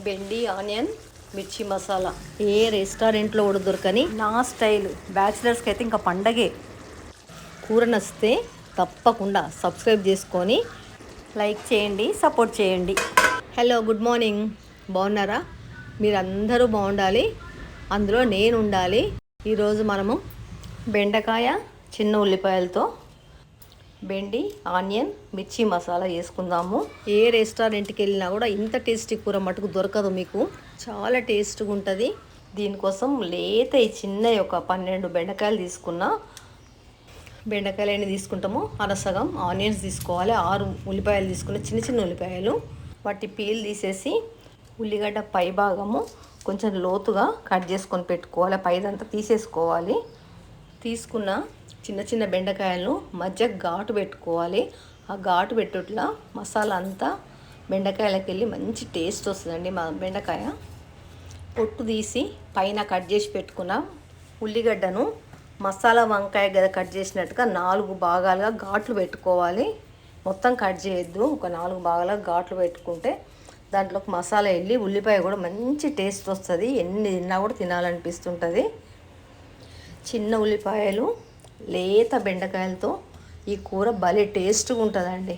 బెండి onion మిర్చి మసాలా. ఏ రెస్టారెంట్లో కూడా దొరకని నా స్టైల్. బ్యాచిలర్స్కి అయితే ఇంకా పండగే. కూర నచ్చితే తప్పకుండా సబ్స్క్రైబ్ చేసుకొని లైక్ చేయండి సపోర్ట్ చేయండి. Hello good morning. బాగున్నారా? మీరందరూ బాగుండాలి. అందులో నేను ఉండాలి ఈరోజు మనము బెండకాయ చిన్న ఉల్లిపాయలతో బెండి ఆనియన్ మిర్చి మసాలా వేసుకుందాము. ఏ రెస్టారెంట్కి వెళ్ళినా కూడా ఇంత టేస్టీ కూర మటుకు దొరకదు మీకు. చాలా టేస్ట్గా ఉంటుంది. దీనికోసం లేత ఈ చిన్న ఒక పన్నెండు బెండకాయలు తీసుకున్నా. బెండకాయలు ఎన్ని తీసుకుంటామో. అరసగం ఆనియన్స్ తీసుకోవాలి. ఆరు ఉల్లిపాయలు తీసుకున్న చిన్న చిన్న ఉల్లిపాయలు. వాటి పీల్ తీసేసి ఉల్లిగడ్డ పై భాగము కొంచెం లోతుగా కట్ చేసుకొని పెట్టుకోవాలి. పైదంతా తీసేసుకోవాలి. తీసుకున్న చిన్న చిన్న బెండకాయలను మధ్య ఘాటు పెట్టుకోవాలి. ఆ ఘాటు పెట్టుట్లా మసాలా అంతా బెండకాయలకి వెళ్ళి మంచి టేస్ట్ వస్తుందండి మా బెండకాయ. పొట్టు తీసి పైన కట్ చేసి పెట్టుకున్న ఉల్లిగడ్డను మసాలా వంకాయ గద కట్ చేసినట్టుగా నాలుగు భాగాలుగా ఘాట్లు పెట్టుకోవాలి. మొత్తం కట్ చేయొద్దు. ఒక నాలుగు భాగాలుగా ఘాట్లు పెట్టుకుంటే దాంట్లోకి మసాలా వెళ్ళి ఉల్లిపాయ కూడా మంచి టేస్ట్ వస్తుంది. ఎన్ని తిన్నా కూడా తినాలనిపిస్తుంటుంది. చిన్న ఉల్లిపాయలు లేత బెండకాయలతో ఈ కూర భలే టేస్ట్గా ఉంటుందండి.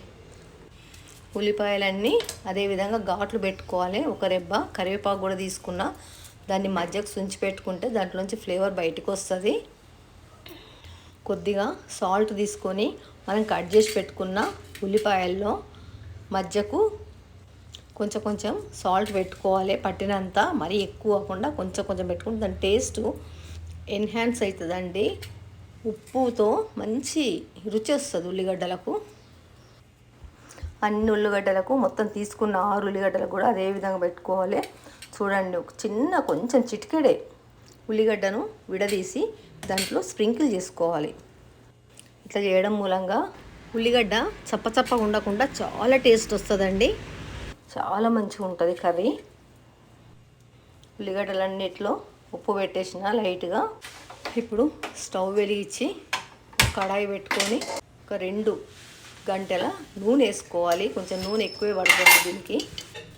ఉల్లిపాయలన్నీ అదేవిధంగా ఘాట్లు పెట్టుకోవాలి. ఒక రెబ్బ కరివేపాకు కూడా తీసుకున్న దాన్ని మధ్యకు సుంచి పెట్టుకుంటే దాంట్లోంచి ఫ్లేవర్ బయటకు వస్తుంది. కొద్దిగా సాల్ట్ తీసుకొని మనం కట్ చేసి పెట్టుకున్న ఉల్లిపాయల్లో మధ్యకు కొంచెం కొంచెం సాల్ట్ పెట్టుకోవాలి. పట్టినంత మరీ ఎక్కువ కాకుండా కొంచెం కొంచెం పెట్టుకుంటే దాని టేస్ట్ ఎన్హాన్స్ అవుతుందండి ఉప్పుతో మంచి రుచి వస్తుంది ఉల్లిగడ్డలకు. అన్ని ఉల్లిగడ్డలకు మొత్తం తీసుకున్న ఆరు ఉల్లిగడ్డలకు కూడా అదే విధంగా పెట్టుకోవాలి. చూడండి ఒక చిన్న కొంచెం చిటికెడే ఉల్లిగడ్డను విడదీసి దాంట్లో స్ప్రింకిల్ చేసుకోవాలి. ఇట్లా చేయడం మూలంగా ఉల్లిగడ్డ చప్పచప్పగా ఉండకుండా చాలా టేస్ట్ వస్తుందండి. చాలా మంచిగా ఉంటుంది కర్రీ. ఉల్లిగడ్డలన్నిట్లో ఉప్పు పెట్టేసిన లైట్గా. ఇప్పుడు స్టవ్ వెలిగించి కడాయి పెట్టుకొని ఒక రెండు గంటల నూనె వేసుకోవాలి. కొంచెం నూనె ఎక్కువే పడుతుంది దీనికి.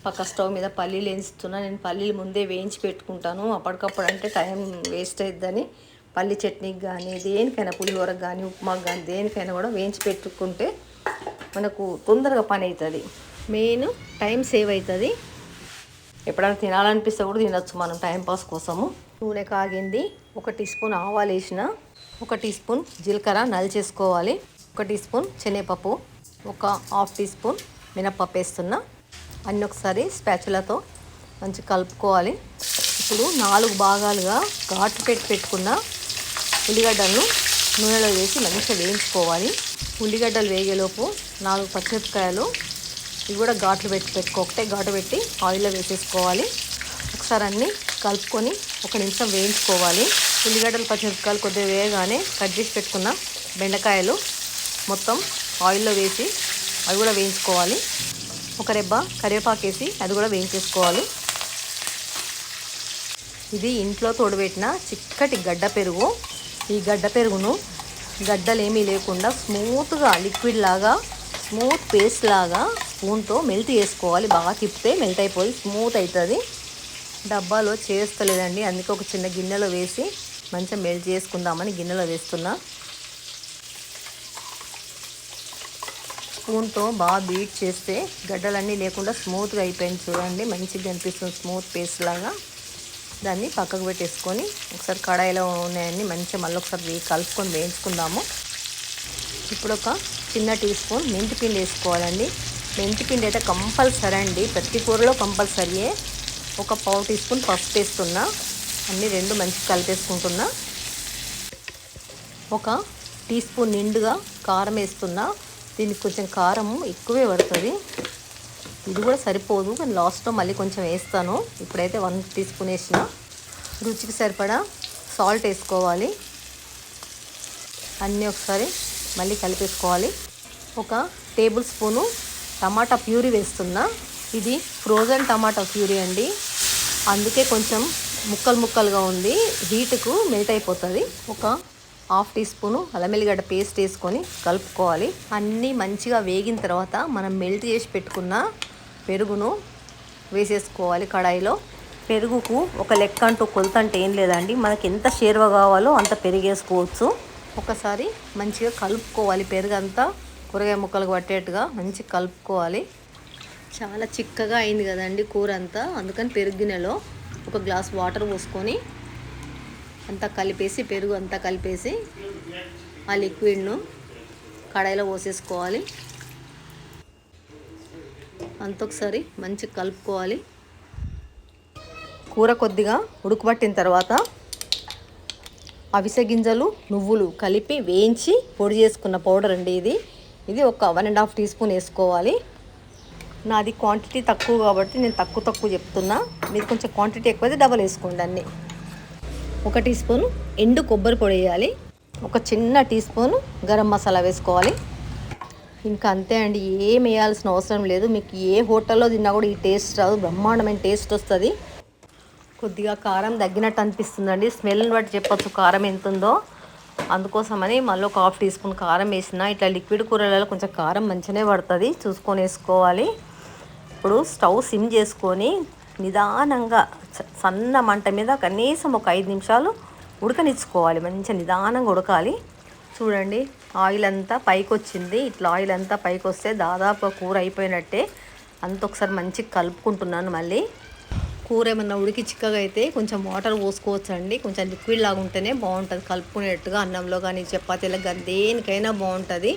పక్క స్టవ్ మీద పల్లీలు వేయిస్తున్నా నేను పల్లీలు ముందే వేయించి పెట్టుకుంటాను. అప్పటికప్పుడు అంటే టైం వేస్ట్ అవుతుందని పల్లి చట్నీకి కానీ దేనికైనా పులిహోరకు కానీ ఉప్మాకు కానీ దేనికైనా కూడా వేయించి పెట్టుకుంటే మనకు తొందరగా పని అవుతుంది మెయిన్ టైం సేవ్ అవుతుంది ఎప్పుడైనా తినాలనిపిస్తే కూడా తినొచ్చు మనం టైంపాస్ కోసము. నూనె కాగింది. ఒక టీ స్పూన్ ఆవాలు వేసిన ఒక టీ స్పూన్ జీలకర్ర నలిచేసుకోవాలి ఒక టీ స్పూన్ శనగపప్పు ఒక హాఫ్ టీ స్పూన్ మినప్పప్పు వేస్తున్నా. అన్ని ఒకసారి స్పాచులతో మంచి కలుపుకోవాలి. ఇప్పుడు నాలుగు భాగాలుగా ఘాట్లు పెట్టి పెట్టుకున్న ఉల్లిగడ్డలను నూనెలో వేసి మంచిగా వేయించుకోవాలి. ఉల్లిగడ్డలు వేగేలోపు నాలుగు పచ్చిమిరపకాయలు ఇవి కూడా ఘాట్లు పెట్టి పెట్టుకో ఒకటే ఘాటు పెట్టి ఆయిల్లో వేసేసుకోవాలి. ఒకసారి అన్నీ కలుపుకొని ఒక నిమిషం వేయించుకోవాలి. ఉల్లిగడ్డలు పచ్చిమిరపకాయలు కొద్దిగా వేయగానే కట్ చేసి పెట్టుకున్న బెండకాయలు మొత్తం ఆయిల్లో వేసి అవి కూడా వేయించుకోవాలి. ఒక రెబ్బ కరివేపాకు వేసి అది కూడా వేయించేసుకోవాలి. ఇది ఇంట్లో తోడుపెట్టిన చిక్కటి గడ్డ పెరుగు. ఈ గడ్డ పెరుగును గడ్డలేమీ లేకుండా స్మూత్గా లిక్విడ్ లాగా స్మూత్ పేస్ట్ లాగా స్పూన్తో మెల్ట్ చేసుకోవాలి. బాగా తిప్పితే మెల్ట్ అయిపోయి స్మూత్ అవుతుంది. డబ్బాలో చేస్తలేదండి. అందుకే ఒక చిన్న గిన్నెలో వేసి మంచిగా మెల్ట్ చేసుకుందామని గిన్నెలో వేస్తున్నా. స్పూన్తో బాగా బీట్ చేస్తే గడ్డలన్నీ లేకుండా స్మూత్గా అయిపోయింది చూడండి. మంచిగా అనిపిస్తుంది స్మూత్ పేస్ట్ లాగా. దాన్ని పక్కకు పెట్టేసుకొని ఒకసారి కడాయిలో ఉన్నాయన్నీ మంచిగా మళ్ళీ ఒకసారి కలుపుకొని వేయించుకుందాము. ఇప్పుడు ఒక చిన్న టీ స్పూన్ మెంతి పిండి వేసుకోవాలండి. మెంతి పిండి అయితే కంపల్సరీ అండి. ప్రతి కూరలో కంపల్సరీయే. ఒక పావు టీ స్పూన్ పసుపు వేస్తున్నా. అన్నీ రెండు మంచిగా కలిపేసుకుంటున్నా. ఒక టీ స్పూన్ నిండుగా కారం వేస్తున్నా. దీనికి కొంచెం కారం ఎక్కువే పడుతుంది. ఇది కూడా సరిపోదు కానీ లాస్ట్లో మళ్ళీ కొంచెం వేస్తాను. ఇప్పుడైతే వన్ టీ స్పూన్ వేసిన. రుచికి సరిపడా సాల్ట్ వేసుకోవాలి. అన్నీ ఒకసారి మళ్ళీ కలిపేసుకోవాలి. ఒక టేబుల్ స్పూను టమాటా ప్యూరీ వేస్తున్నా. ఇది ఫ్రోజన్ టమాటా ప్యూరీ అండి. అందుకే కొంచెం ముక్కలు ముక్కలుగా ఉంది. హీట్కు మెల్ట్ అయిపోతుంది. ఒక హాఫ్ టీ స్పూను అల్లం వెల్లిగడ్డ పేస్ట్ వేసుకొని కలుపుకోవాలి. అన్నీ మంచిగా వేగిన తర్వాత మనం మెల్ట్ చేసి పెట్టుకున్న పెరుగును వేసేసుకోవాలి కడాయిలో. పెరుగుకు ఒక లెక్క అంటూ కొలత అంటే ఏం లేదండి. మనకి ఎంత షేర్వ కావాలో అంత పెరిగేసుకోవచ్చు. ఒకసారి మంచిగా కలుపుకోవాలి. పెరుగు అంతా కూరగాయ ముక్కలకు పట్టేట్టుగా మంచిగా కలుపుకోవాలి. చాలా చిక్కగా అయింది కదండి కూర అంతా అందుకని పెరుగు గిన్నెలో ఒక గ్లాస్ వాటర్ పోసుకొని అంతా కలిపేసి పెరుగు అంతా కలిపేసి ఆ లిక్విడ్ను కడాయిలో పోసేసుకోవాలి. అంత ఒకసారి మంచిగా కలుపుకోవాలి. కూర కొద్దిగా ఉడుకుపట్టిన తర్వాత అవిసె గింజలు నువ్వులు కలిపి వేయించి పొడి చేసుకున్న పౌడర్ అండి ఇది. ఇది ఒక one and half teaspoon వేసుకోవాలి. నాది క్వాంటిటీ తక్కువ కాబట్టి నేను తక్కువ తక్కువ చెప్తున్నా. మీరు కొంచెం క్వాంటిటీ ఎక్కువైతే డబల్ వేసుకోండి అన్ని. ఒక టీ స్పూన్ ఎండు కొబ్బరి పొడి వేయాలి. ఒక చిన్న టీ స్పూన్ గరం మసాలా వేసుకోవాలి. ఇంకా అంతే అండి ఏం వేయాల్సిన అవసరం లేదు. మీకు ఏ హోటల్లో తిన్నా కూడా ఈ టేస్ట్ రాదు. బ్రహ్మాండమైన టేస్ట్ వస్తుంది. కొద్దిగా కారం తగ్గినట్టు అనిపిస్తుందండి. స్మెల్ని బట్టి చెప్పచ్చు కారం ఎంత ఉందో అందుకోసమని మళ్ళీ ఒక హాఫ్ టీ స్పూన్ కారం వేసిన ఇట్లా లిక్విడ్ కూరలలో కొంచెం కారం మంచిగానే పడుతుంది. చూసుకొని వేసుకోవాలి. ఇప్పుడు స్టవ్ సిమ్ చేసుకొని నిదానంగా సన్న మంట మీద కనీసం ఒక ఐదు నిమిషాలు ఉడకనిచ్చుకోవాలి. మంచిగా నిదానంగా ఉడకాలి. చూడండి ఆయిల్ అంతా పైకి వచ్చింది ఇట్లా ఆయిల్ అంతా పైకి వస్తే దాదాపు కూర అయిపోయినట్టే. అంత ఒకసారి మంచిగా కలుపుకుంటున్నాను మళ్ళీ. కూర ఏమన్నా ఉడికి చిక్కగా అయితే కొంచెం వాటర్ పోసుకోవచ్చు అండి కొంచెం లిక్విడ్ లాగా ఉంటేనే బాగుంటుంది. కలుపుకునేట్టుగా అన్నంలో కానీ చపాతీలకు కానీ దేనికైనా బాగుంటుంది.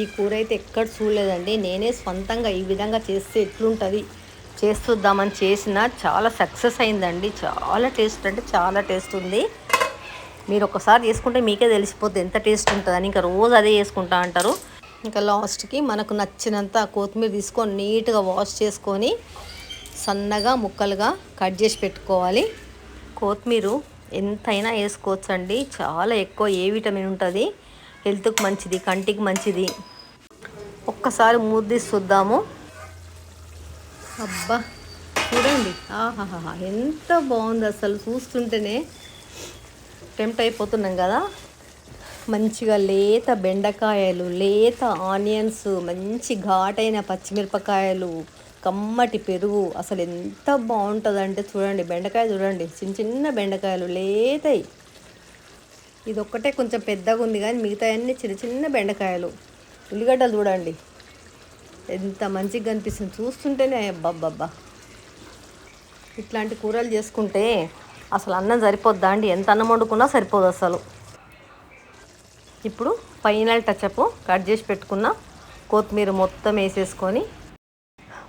ఈ కూర అయితే ఎక్కడ చూడలేదండి. నేనే సొంతంగా ఈ విధంగా చేస్తే ఎట్లుంటుంది? చేస్తుద్దామని చేసిన చాలా సక్సెస్ అయిందండి. చాలా టేస్ట్ అంటే చాలా టేస్ట్ ఉంది. మీరు ఒకసారి చేసుకుంటే మీకే తెలిసిపోతుంది ఎంత టేస్ట్ ఉంటుందని. ఇంకా రోజు అదే చేసుకుంటా అంటారు. ఇంకా లాస్ట్కి మనకు నచ్చినంత కొత్తిమీర తీసుకొని నీట్గా వాష్ చేసుకొని సన్నగా ముక్కలుగా కట్ చేసి పెట్టుకోవాలి. కొత్తిమీర ఎంతైనా వేసుకోవచ్చు అండి చాలా ఎక్కువ ఏ విటమిన్ ఉంటుంది. హెల్త్కి మంచిది కంటికి మంచిది. ఒక్కసారి మూద్ది చూద్దాము. అబ్బా చూడండి. ఆహాహా ఎంత బాగుంది అసలు. చూస్తుంటేనే టెంప్ట్ అయిపోతున్నాం కదా. మంచిగా లేత బెండకాయలు లేత ఆనియన్స్ మంచి ఘాటైన పచ్చిమిరపకాయలు కమ్మటి పెరుగు. అసలు ఎంత బాగుంటుందంటే చూడండి బెండకాయ చూడండి. చిన్న చిన్న బెండకాయలు లేతయి. ఇది ఒక్కటే కొంచెం పెద్దగా ఉంది కానీ మిగతా అన్ని చిన్న చిన్న బెండకాయలు. ఉల్లిగడ్డలు చూడండి. ఎంత మంచిగా కనిపిస్తుంది. చూస్తుంటేనే అబ్బబ్బబ్బా. ఇట్లాంటి కూరలు చేసుకుంటే అసలు అన్నం సరిపోద్దా అండి? ఎంత అన్నం వండుకున్నా సరిపోదు అసలు. ఇప్పుడు ఫైనల్ టచ్అప్ కట్ చేసి పెట్టుకున్న కొత్తిమీర మొత్తం వేసేసుకొని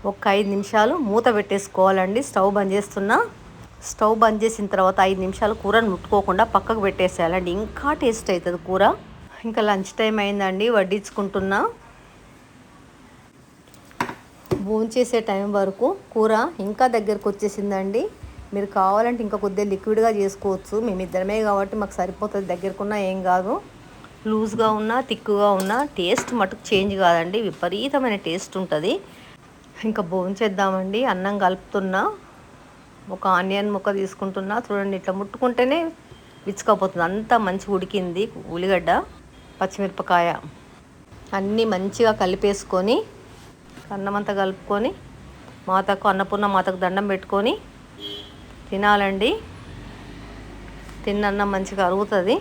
ఒక ఐదు నిమిషాలు మూత పెట్టేసుకోవాలండి. స్టవ్ బంద్ చేస్తున్నా. స్టవ్ బంద్ చేసిన తర్వాత ఐదు నిమిషాలు కూరను ముట్టుకోకుండా పక్కకు పెట్టేసేయాలండి. ఇంకా టేస్ట్ అవుతుంది కూర. ఇంకా లంచ్ టైం అయిందండి వడ్డించుకుంటున్నా. భోంచేసే టైం వరకు కూర ఇంకా దగ్గరకు వచ్చేసిందండి. మీరు కావాలంటే ఇంకా కొద్దిగా లిక్విడ్గా చేసుకోవచ్చు. మేమిద్దరమే కాబట్టి మాకు సరిపోతుంది. దగ్గరకున్నా ఏం కాదు. లూజ్గా ఉన్నా తిక్కుగా ఉన్నా టేస్ట్ మటుకు చేంజ్ కాదండి. విపరీతమైన టేస్ట్ ఉంటుంది. ఇంకా భోంచేద్దామండి. అన్నం కలుపుతున్నా. ఒక ఆనియన్ ముక్క తీసుకుంటున్నా. చూడండి ఇట్లా ముట్టుకుంటేనే విచ్చుకపోతుంది. అంతా మంచిగా ఉడికింది ఉల్లిగడ్డ పచ్చిమిరపకాయ. అన్నీ మంచిగా కలిపేసుకొని అన్నమంతా కలుపుకొని మాతకు అన్నపూర్ణ మాతకు దండం పెట్టుకొని తినాలండి. తిన్నన్నం మంచిగా అరుగుతుంది.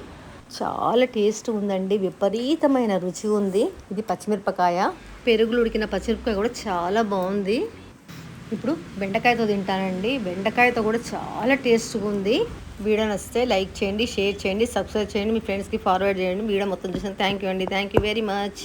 చాలా టేస్ట్ ఉందండి. విపరీతమైన రుచి ఉంది. ఇది పచ్చిమిరపకాయ. పెరుగులు ఉడికిన పచ్చిమిరపకాయ కూడా చాలా బాగుంది. ఇప్పుడు బెండకాయతో తింటానండి. బెండకాయతో కూడా చాలా టేస్ట్గా ఉంది. వీడియో నచ్చితే లైక్ చేయండి షేర్ చేయండి సబ్స్క్రైబ్ చేయండి మీ ఫ్రెండ్స్కి ఫార్వర్డ్ చేయండి. వీడియో మొత్తం చూసాను థ్యాంక్ యూ అండి. Thank you very much.